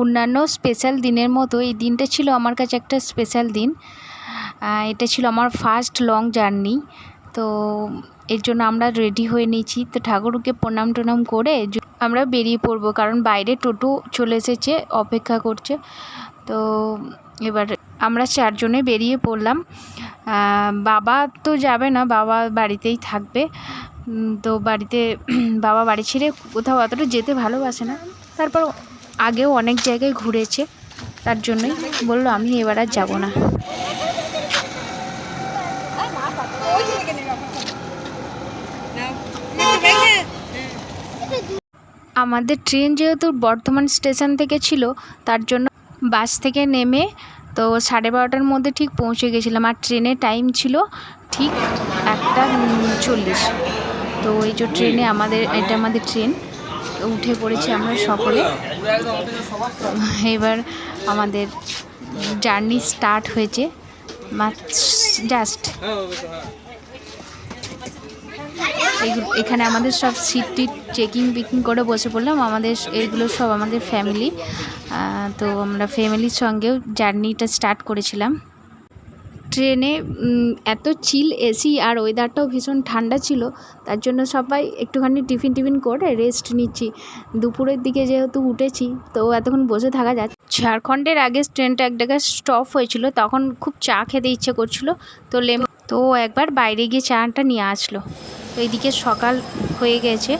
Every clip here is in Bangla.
অন্যান্য স্পেশাল দিনের মতো, এই দিনটা ছিল আমার কাছে একটা স্পেশাল দিন। এটা ছিল আমার ফার্স্ট লং জার্নি তো এর জন্য আমরা রেডি হয়ে নিয়েছি। তো ঠাকুরকে প্রণাম টনাম করে আমরা বেরিয়ে পড়ব, কারণ বাইরে টোটো চলে এসেছে, অপেক্ষা করছে। তো এবার আমরা চারজনে বেরিয়ে পড়লাম। বাবা তো যাবে না, বাবা বাড়িতেই থাকবে। তো বাড়িতে, বাবা বাড়ি ছেড়ে কোথাও অতটা যেতে ভালোবাসে না। তারপর আগেও অনেক জায়গায় ঘুরেছে, তার জন্যই বলল আমি এবার আর যাব না। আমাদের ট্রেন যেহেতু বর্ধমান স্টেশন থেকে ছিল, তার জন্য বাস থেকে নেমে তো সাড়ে বারোটার মধ্যে ঠিক পৌঁছে গেছিলাম। আর ট্রেনের টাইম ছিল ঠিক একটা চল্লিশ। তো এই যে ট্রেনে আমাদের, এটা আমাদের ট্রেন। উঠে পড়েছি আমরা সকলে। এবার আমাদের জার্নি স্টার্ট হয়েছে। জাস্ট। এখানে আমাদের সব সিট টিট চেকিং বিকিং করে বসে পড়লাম। আমাদের এইগুলো সব আমাদের ফ্যামিলি। তো আমরা ফ্যামিলির সঙ্গেও জার্নিটা স্টার্ট করেছিলাম। ট্রেনে এত চিল এসি আর ওয়েদারটাও ভীষণ ঠান্ডা ছিল, তার জন্য সবাই একটুখানি টিফিন টিফিন করে রেস্ট নিচ্ছি। দুপুরের দিকে যেহেতু উঠেছি, তো এতক্ষণ বসে থাকা যাচ্ছে। ঝাড়খণ্ডের আগে ট্রেনটা এক জায়গায় স্টপ হয়েছিল, তখন খুব চা খেতে ইচ্ছে করছিল, তো লেম, তো একবার বাইরে গিয়ে চাটা নিয়ে আসলো। তো এইদিকে সকাল হয়ে গেছে,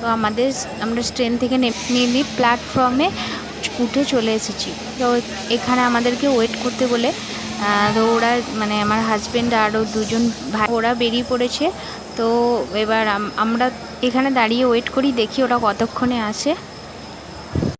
তো আমাদের আমরা ট্রেন থেকে নেমে প্ল্যাটফর্মে উঠে চলে এসেছি। তো এখানে আমাদেরকে ওয়েট করতে বলে তো ওরা মানে আমার হাজব্যান্ড আরও দুজন ভাই, ওরা বেরিয়ে পড়েছে। তো এবার আম- আমরা এখানে দাঁড়িয়ে ওয়েট করি, দেখি ওরা কতক্ষণে আসে।